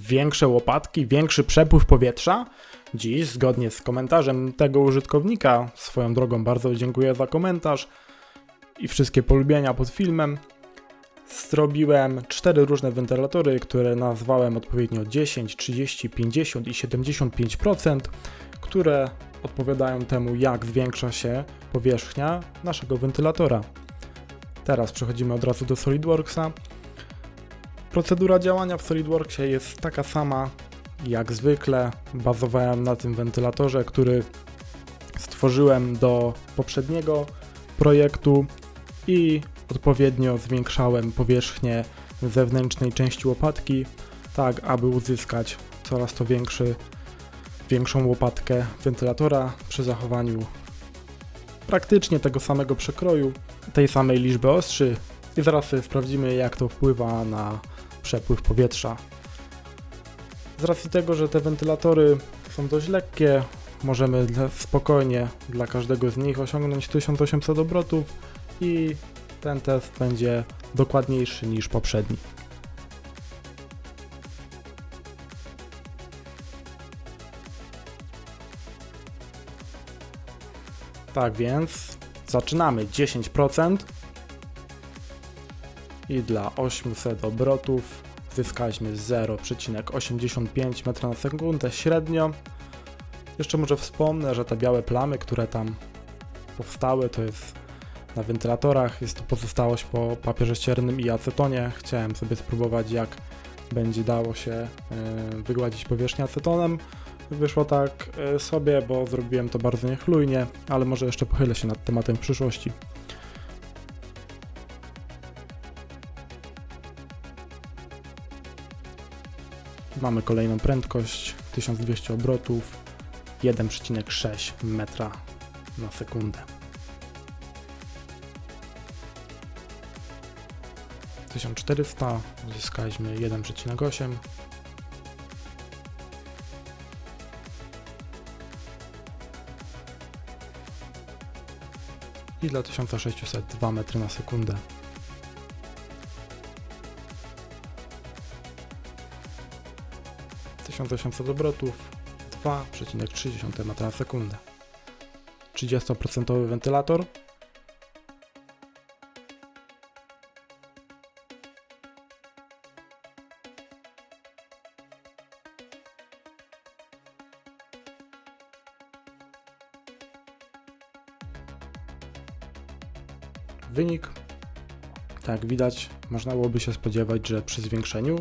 większe łopatki, większy przepływ powietrza? Dziś, zgodnie z komentarzem tego użytkownika, swoją drogą bardzo dziękuję za komentarz i wszystkie polubienia pod filmem, zrobiłem cztery różne wentylatory, które nazwałem odpowiednio 10, 30, 50 i 75%, które odpowiadają temu, jak zwiększa się powierzchnia naszego wentylatora. Teraz przechodzimy od razu do SolidWorksa. Procedura działania w SolidWorksie jest taka sama jak zwykle. Bazowałem na tym wentylatorze, który stworzyłem do poprzedniego projektu i odpowiednio zwiększałem powierzchnię zewnętrznej części łopatki, tak aby uzyskać coraz to większy, większą łopatkę wentylatora przy zachowaniu praktycznie tego samego przekroju, tej samej liczby ostrzy i zaraz sprawdzimy jak to wpływa na przepływ powietrza. Z racji tego, że te wentylatory są dość lekkie, możemy spokojnie dla każdego z nich osiągnąć 1800 obrotów i ten test będzie dokładniejszy niż poprzedni. Tak więc zaczynamy 10% i dla 800 obrotów zyskaliśmy 0,85 m na sekundę średnio. Jeszcze może wspomnę, że te białe plamy, które tam powstały, to jest na wentylatorach, jest to pozostałość po papierze ściernym i acetonie. Chciałem sobie spróbować, jak będzie dało się e, wygładzić powierzchnię acetonem. Wyszło tak e, sobie, bo zrobiłem to bardzo niechlujnie, ale może jeszcze pochylę się nad tematem w przyszłości. Mamy kolejną prędkość 1200 obrotów 1,6 metra na sekundę. 1400 uzyskaliśmy 1,8 i dla 1600 2 metry na sekundę. 1800 obrotów 2,3 metra na sekundę. 30% wentylator Wynik, tak widać, można byłoby się spodziewać, że przy zwiększeniu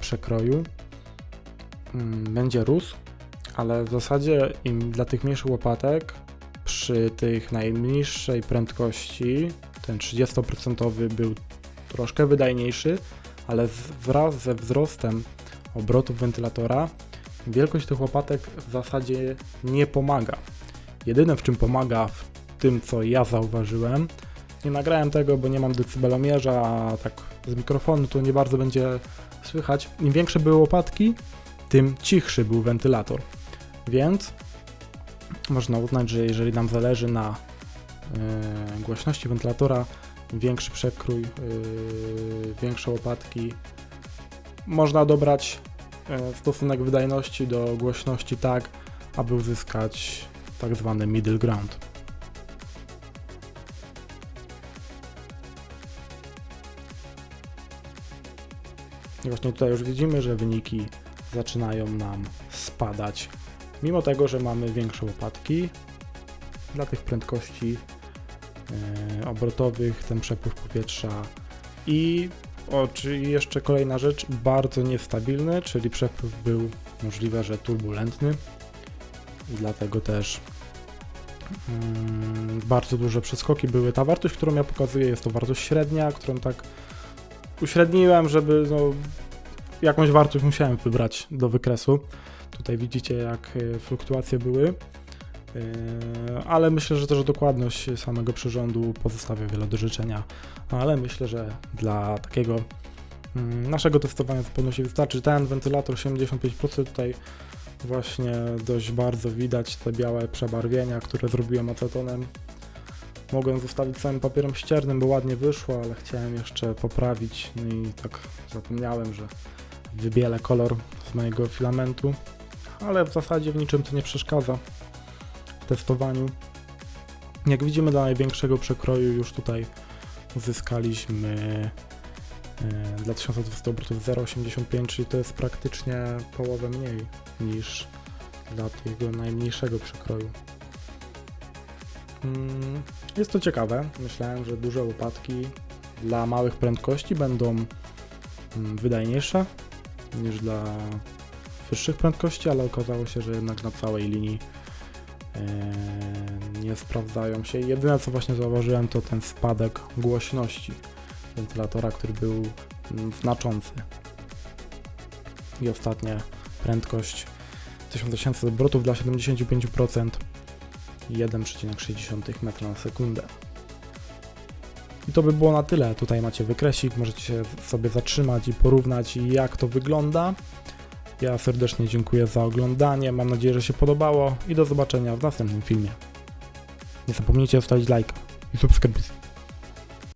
przekroju yy, będzie rósł, ale w zasadzie im dla tych mniejszych łopatek przy tych najniższej prędkości ten 30% był troszkę wydajniejszy, ale wraz ze wzrostem obrotów wentylatora wielkość tych łopatek w zasadzie nie pomaga. Jedyne w czym pomaga w tym co ja zauważyłem nie nagrałem tego, bo nie mam decybelomierza, a tak z mikrofonu to nie bardzo będzie słychać. Im większe były łopatki, tym cichszy był wentylator. Więc można uznać, że jeżeli nam zależy na yy, głośności wentylatora, większy przekrój, yy, większe łopatki, można dobrać yy, stosunek wydajności do głośności tak, aby uzyskać tak zwany middle ground. Właśnie tutaj już widzimy, że wyniki zaczynają nam spadać. Mimo tego, że mamy większe łopatki, dla tych prędkości yy, obrotowych ten przepływ powietrza i o, czyli jeszcze kolejna rzecz, bardzo niestabilny, czyli przepływ był możliwe, że turbulentny i dlatego też yy, bardzo duże przeskoki były. Ta wartość, którą ja pokazuję jest to wartość średnia, którą tak uśredniłem, żeby no, jakąś wartość musiałem wybrać do wykresu. Tutaj widzicie, jak e, fluktuacje były, e, ale myślę, że też dokładność samego przyrządu pozostawia wiele do życzenia, ale myślę, że dla takiego mm, naszego testowania zupełności wystarczy. Ten wentylator 75% tutaj właśnie dość bardzo widać te białe przebarwienia, które zrobiłem acetonem. Mogłem zostawić samym papierem ściernym, bo ładnie wyszło, ale chciałem jeszcze poprawić no i tak zapomniałem, że wybielę kolor z mojego filamentu, ale w zasadzie w niczym to nie przeszkadza w testowaniu. Jak widzimy dla największego przekroju już tutaj uzyskaliśmy e, dla 1200 obrotów 0,85, czyli to jest praktycznie połowę mniej niż dla tego najmniejszego przekroju. Mm, Jest to ciekawe. Myślałem, że duże łopatki dla małych prędkości będą mm, wydajniejsze niż dla wyższych prędkości, ale okazało się, że jednak na całej linii e, nie sprawdzają się. Jedyne co właśnie zauważyłem to ten spadek głośności wentylatora, który był mm, znaczący. I ostatnia prędkość 1800 obrotów dla 75% 1,6 m na sekundę. I to by było na tyle. Tutaj macie wykresik, możecie sobie zatrzymać i porównać jak to wygląda. Ja serdecznie dziękuję za oglądanie, mam nadzieję, że się podobało i do zobaczenia w następnym filmie. Nie zapomnijcie zostawić lajka i subskrypcji.